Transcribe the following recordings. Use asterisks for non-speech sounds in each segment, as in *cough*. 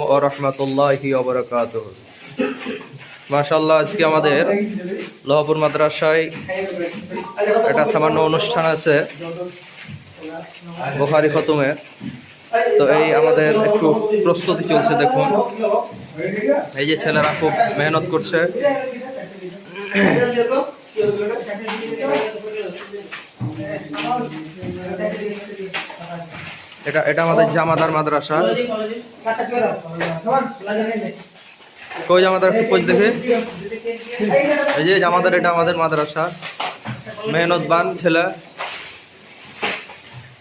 রহমতুল্লাহি ওবরাকাত মাশাল্লাহ আজকে আমাদের লোহাপুর মাদ্রাসায় একটা সামান্য অনুষ্ঠান আছে, বোখারি খতমের তো এই আমাদের একটু প্রস্তুতি চলছে, দেখুন। এই যে ছেলেরা খুব মেহনত করছে। এটা এটা আমাদের জামাদার মাদ্রাসা। কই জামাদার একটু খোঁজ দেখে। এই যে জামাদার, এটা আমাদের মাদ্রাসা। মেহনতবান ছেলে।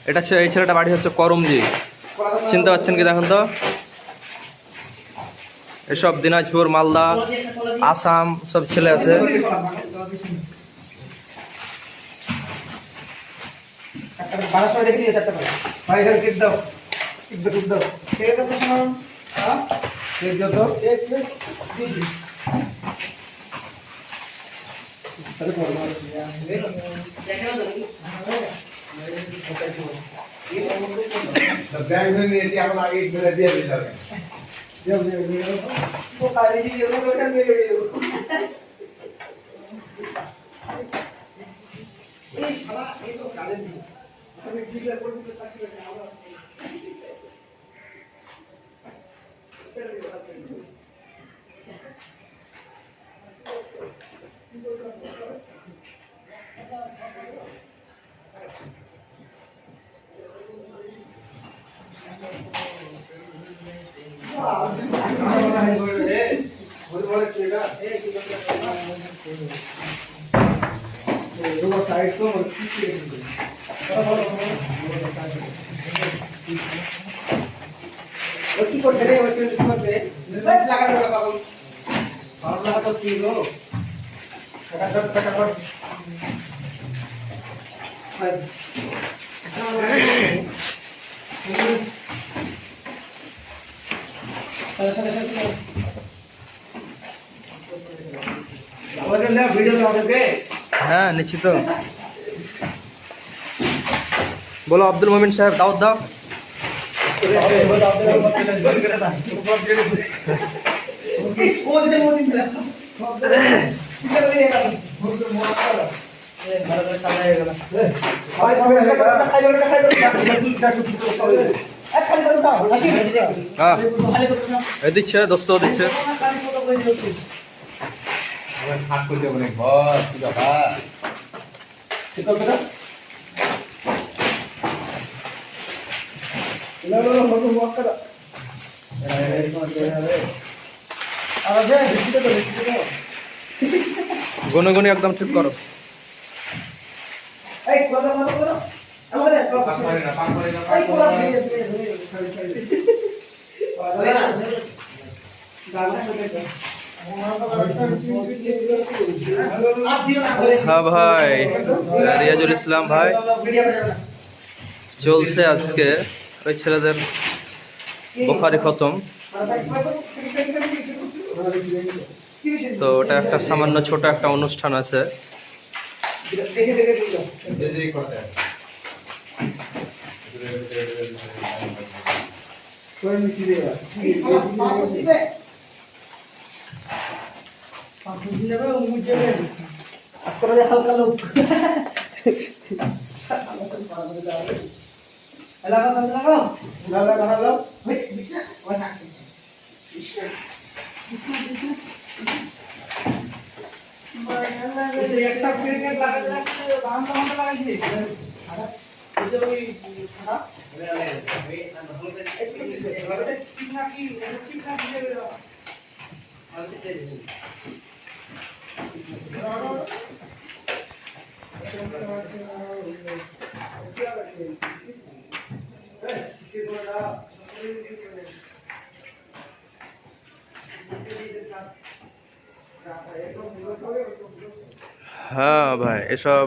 এটা এই ছেলেটা বাড়ি হচ্ছে করমজি। চিনতে পারছেন কি দেখুন তো? এসব দিনাজপুর, মালদা, আসাম, সব ছেলে আছে। বারোশো দেখি চারটা করে ভাই এখানে কেক দাও কেক দাও কেক দাও কেক দাও প্রশ্ন হ্যাঁ কেক দাও তো কেক কেক দিদি তাহলে করো ব্যাংক থেকে নিয়েছি এখন আগে মেরে দিয়ে দিতে হবে যাও যাও যাও ও কালি জি এগুলো ওটা নিয়ে গেল এই শালা এই তো কালে দি আমি জিজ্ঞাসা করব তো তাকে আবার সাইড তো ও কি করছে রে ও কি করছে লাগা দাও বাবু ভালো লাগা তো কি গো ফটাফট ফটাফট হাই আমাদের না ভিডিও আমাদেরকে হ্যাঁ নিশ্চিত বলো আব্দুল মোমিন সাহেব দাওয়াত দাও। দিচ্ছে দোস্ত দিচ্ছে। হাত করতে অনেক বস কি ব্যাপার গুনে গুনে একদম ঠিক করো। হ্যাঁ ভাই রিয়াজুল ইসলাম ভাই। চলছে আজকে ওই ছেলেদের বোখারি খতম। তো ওটা একটা সামান্য ছোট একটা অনুষ্ঠান আছে। *laughs* এই যে হালকা লোক লাগাও লাগাও লাগাও লাগাও একটা প্লেট লাগাতে লাগছে বাম বাম লাগাইছিস হ্যাঁ ভাই, এসব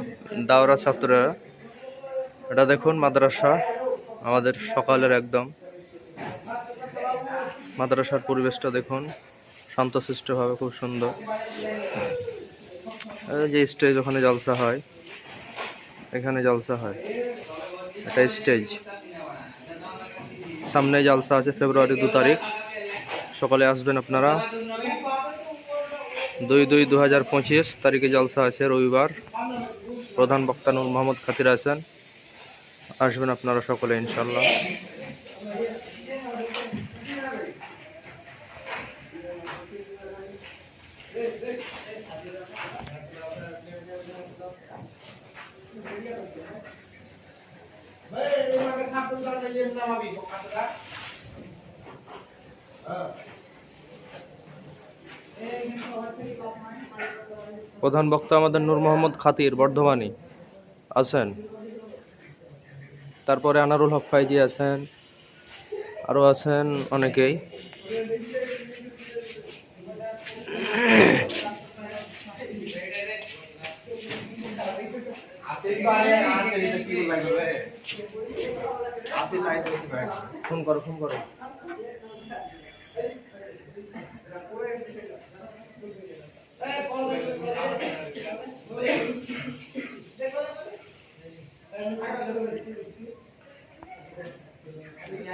দাওরা ছাত্ররা, এটা দেখুন মাদ্রাসা, আমাদের সকালের একদম। মাদ্রাসার পরিবেশটা দেখুন, শান্তশিষ্টভাবে খুব সুন্দর। যে স্টেজ ওখানে জলসা হয়, এখানে জলসা হয় এটা স্টেজ সামনে জলসা আছে, ফেব্রুয়ারি দু তারিখ। সকালে আসবেন আপনারা। দুই দুই দু হাজার পঁচিশ তারিখে জলসা আছে, রবিবার। প্রধান বক্তা নূর মোহাম্মদ খাতির আছেন আসবেন আপনারা সকলে ইনশাল্লাহ প্রধান বক্তা আমাদের নূর মোহাম্মদ খাতির বর্ধমানী আছেন। তারপরে আনারুল হক ফাইজি আছেন আরও আছেন অনেকেই। ফোন করো ফোন করো।